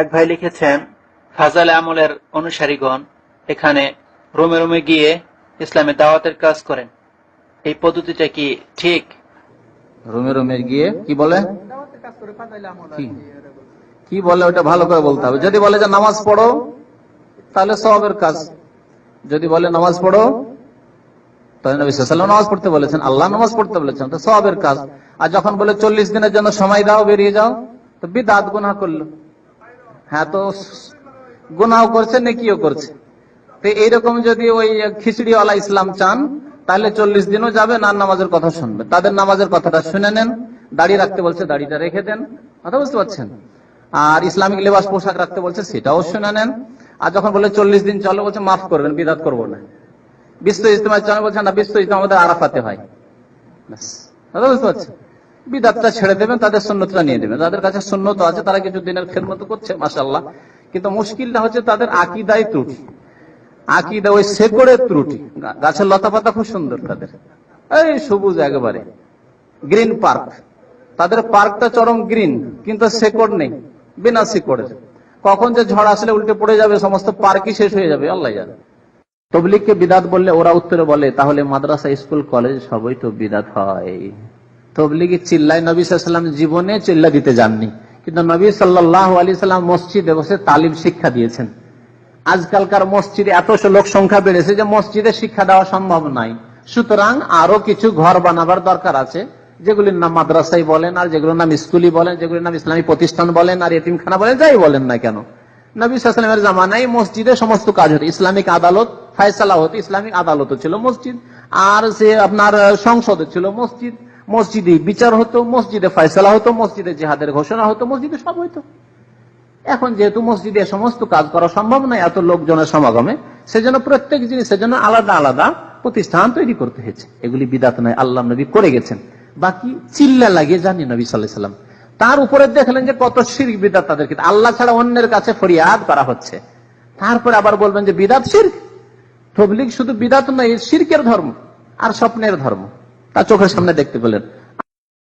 এক ভাই লিখেছেন, ফাজাল আমলের অনুসারীগণ এখানে রোমে রোমে গিয়ে ইসলামের দাওয়াতের কাজ করেন। এই পদ্ধতিটা কি ঠিক? রুমে রুমে গিয়ে কি বলে? কি? বলে ওটা ভালো করে বলতে হবে। যদি বলে যে নামাজ পড়ো, তাহলে সবের কাজ। যদি বলে নামাজ পড়ো নামাজ পড়তে বলেছেন, আল্লাহ নামাজ পড়তে বলেছেন সবের কাজ। আর যখন বলে চল্লিশ দিনের জন্য সময় দাও, বেরিয়ে যাও, তো বিদাত গুনাহ করল। হ্যাঁ তো গুনাহ করছে, নেকিও করছে। তো এইরকম যদি ওই খিচড়িওয়ালা ইসলাম চান, তাহলে চল্লিশ দিনও যাবে না নামাজের কথা শুনবে। তাদের নামাজের কথাটা শুনে নেন, দাড়ি রাখতে বলছে, দাড়িটা রেখে দেন। কথা বুঝতে পারছেন? আর ইসলামিক লেবাস পোশাক রাখতে বলছে, সেটাও শুনে নেন। আর যখন বলে চল্লিশ দিন চলো, বলছে, মাফ করবেন, বিদাত করব না। বিশ্ব ইজতেমা চলে, বলছে, না বিশ্ব ইজতেমা আমাদের আরাফাতে হয়। কথা বুঝতে পারছেন? বিদাতটা ছেড়ে দেবেন, তাদের সুন্নতটা নিয়ে দেবেন তাদের কাছে সুন্নত আছে, তারা কিছু দিনের খেদমত করছে মাসাল্লাহ কিন্তু মুশকিলটা হচ্ছে তাদের আকিদায় ত্রুটি। আকিদা ওই শেকড়ের ত্রুটি। গাছের লতা পাতা খুব সুন্দর তাদের। এই সবুজ একেবারে। Green park. তাদের পার্কটা চরম গ্রিন, কিন্তু শেকড় নেই, বিনা শিকড়ের কখন যে ঝড় আসলে উল্টে পড়ে যাবে, সমস্ত পার্কই শেষ হয়ে যাবে, আল্লাহ জানে। তবলিগকে বিদাত বললে ওরা উত্তরে বলে, তাহলে মাদ্রাসা, স্কুল, কলেজ সবই তো বিদাত হয়। তবলিগি চিল্লায় নবী সাল্লাম জীবনে চিল্লা দিতে যাননি। কিন্তু নবী সাল্লাহ আলি সাল্লাম মসজিদে বসে তালিম শিক্ষা দিয়েছেন। আজকালকার মসজিদে এত লোক সংখ্যা বেড়েছে যে মসজিদে শিক্ষা দেওয়া সম্ভব নাই। সুতরাং আরও কিছু ঘর বানাবার দরকার আছে, যেগুলির নাম মাদ্রাসাই বলেন আর যেগুলোর নাম স্কুলই বলেন, যেগুলির নাম ইসলামী প্রতিষ্ঠান বলেন আর এতিমখানা বলেন, যাই বলেন না কেন। নবী সাল্লামের জামানায় মসজিদে সমস্ত কাজ হতো। ইসলামিক আদালত ফায়সালা হতো, ইসলামিক আদালতও ছিল মসজিদ। আর সে আপনার সংসদে ছিল মসজিদ। মসজিদে বিচার হতো, মসজিদে ফয়সালা হতো, মসজিদে জেহাদের ঘোষণা হতো, মসজিদে সব হইতো। এখন যেহেতু মসজিদে সমস্ত কাজ করা সম্ভব নয়, এত লোকজনের সমাগমে, সেজন্য প্রত্যেক জিনিসের জন্য আলাদা আলাদা প্রতিষ্ঠান তৈরি করতে হয়েছে। এগুলি বিদাত নয়, আল্লাহ নবী করে গেছেন। বাকি চিল্লা লাগিয়ে জানি নবী সাল্লাম। তার উপরে দেখলেন যে কত শির বিদাত তাদেরকে। আল্লাহ ছাড়া অন্যের কাছে ফরিয়াদ করা হচ্ছে। তারপরে আবার বলবেন যে বিদাত শির তবলিগ শুধু বিদাত নয়, শিরকের ধর্ম আর স্বপ্নের ধর্ম। তার চোখের সামনে দেখতে পেলেন।